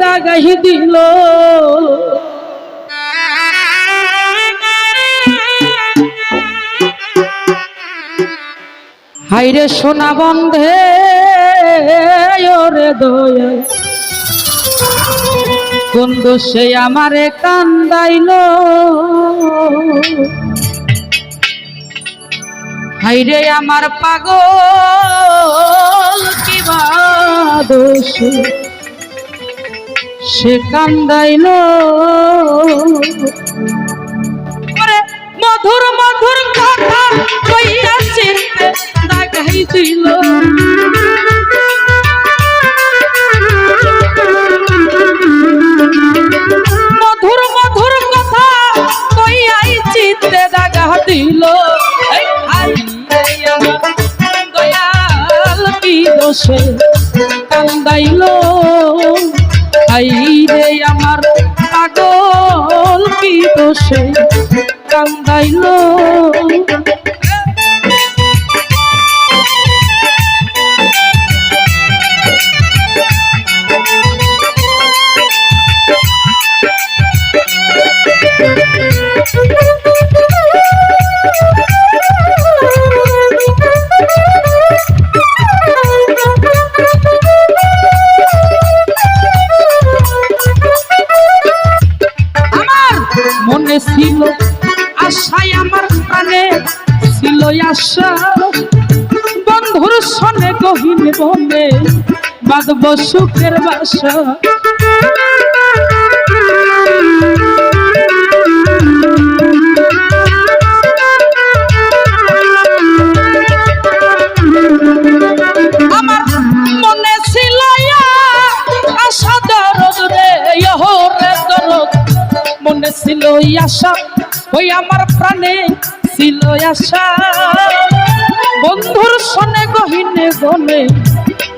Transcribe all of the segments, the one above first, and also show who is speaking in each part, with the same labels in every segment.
Speaker 1: জাগাই দিল। হাইরে সোনা বন্ধে, ওরে দয়া। বন্ধু সে আমারে কান্দাইল। হাইরে আমার পাগল, কি বা দোষ সে কান্দাইল মধুর মধুর কথা কইয়া চিনতে দাগাই দিল। মধুর মধুর কথা কইয়াই চিত্তে দাগা দিল। দোষে কান্দাইল। আমার বনে বাঁধব সুখের বাসা। মনে মনে ছিল আশা, ওই আমার প্রাণে ছিল আশা। বন্ধুর সনে গহিনে গনে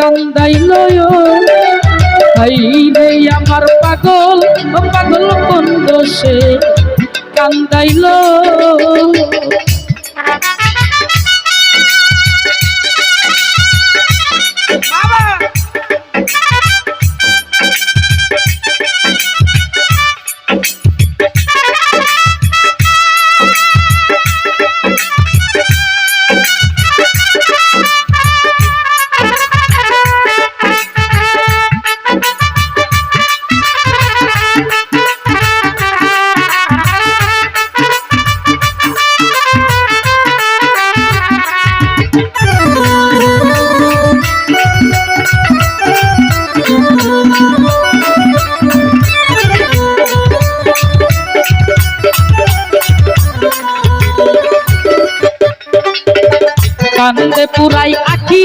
Speaker 1: কান্দাইল হাই রে আমার পাগল পাগল কোন দোষে কান্দাইল কান্দে পুরাই আখি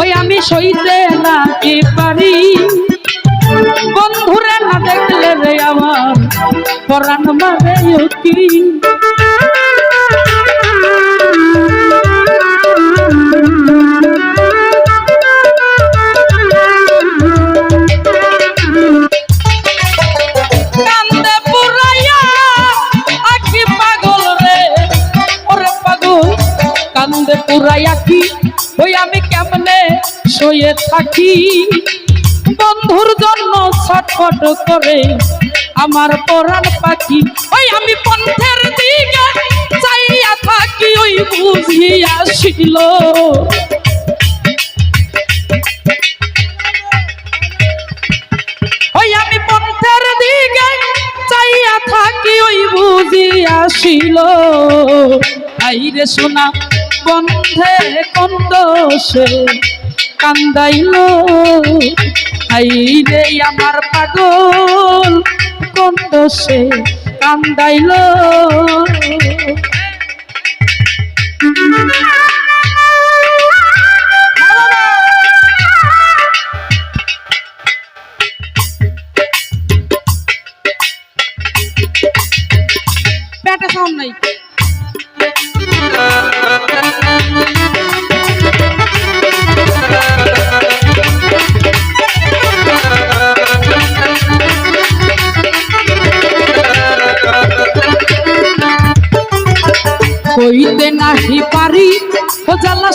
Speaker 1: ওই আমি সইতে নাকি পারি? বন্ধুরা না দেখলে রে আমার, পরাণ মারে কি পুরাইয়া কি? ওই আমি কেমনে শুয়ে থাকি? বন্ধুর জন্য ছটফট করে আমার পরাণ পাখি। ওই আমি পন্থের দিকে চাইয়া থাকি, ওই বুঝিয়া ছিল ওই আমি পন্থের দিকে চাইয়া থাকি, ওই বুঝি আসিল আইরে সোনা বন্ধে কন্দসে কান্দাইল। আইরে আমার পাগল কন্দসে কান্দাইল।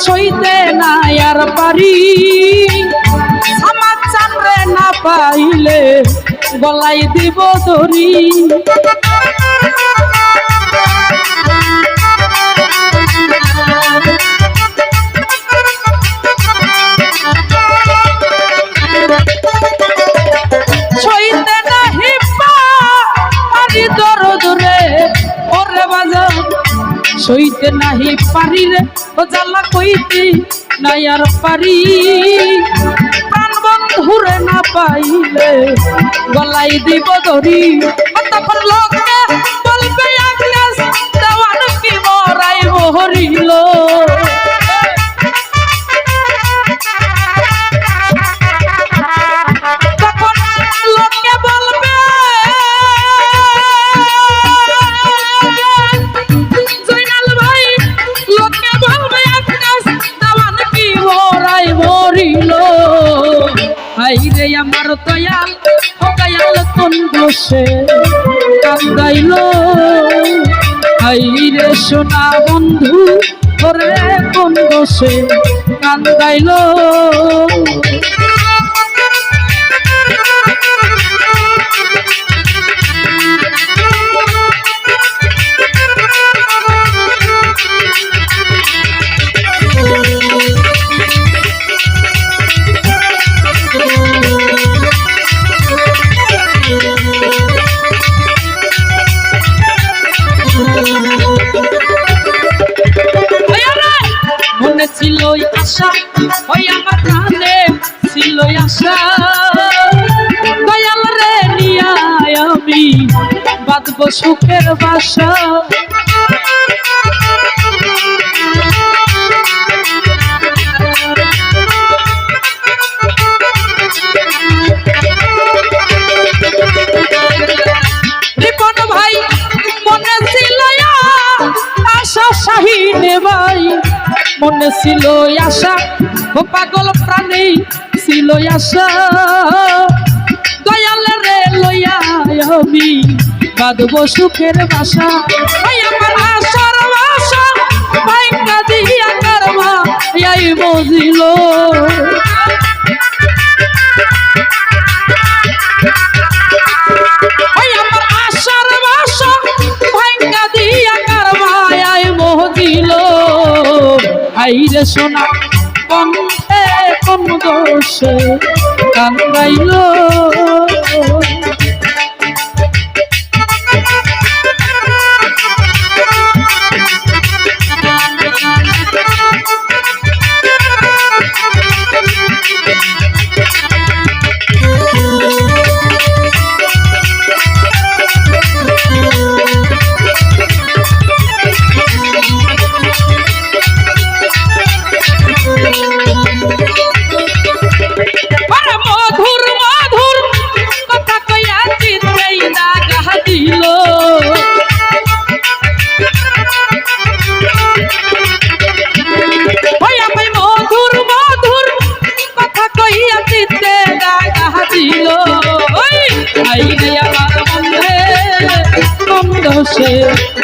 Speaker 1: সইতে না আর পারি। আমার চামড়ে না পাইলে গলাই দিব দড়ি। সইতে নাহি পারি রে, ও জ্বালা কইতে নাই আর পারি। প্রাণ বন্ধুরে না পাইলে গলাই দিব ধরি। তখন লোকে বলবে, আগ্নেস দেওয়ান কি মরাই মহরিল? দোষে কান্দাইল। হাই রে সোনা বন্ধু ওরে কোন দোষে কান্দাইল? আশা ওই আমার প্রাণে ছিল আশা। দয়াল রে নিয়ায় আমি বাঁধব সুখের বাসা। শাহিনে ভাই, মনে ছিল আশা। ও পাগল প্রাণী ছিল আশা। দয়াল রে লইয়া আমি বাঁধব সুখের বাসা। ভাই, আমার আশার বাসা ভাই দিয়া কারমা এই মজিল। আইরে সোনা কণ্ঠে কোন দোষে কান্দাইল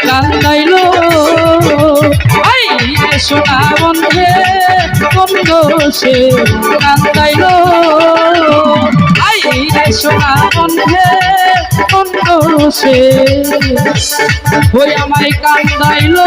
Speaker 1: কান্দাইল। আই সোনা বন্ধে বন্ধ সে কান্দাইল। আই সোনা বন্ধে বন্ধ সে ওই আমায় কান্দাইল।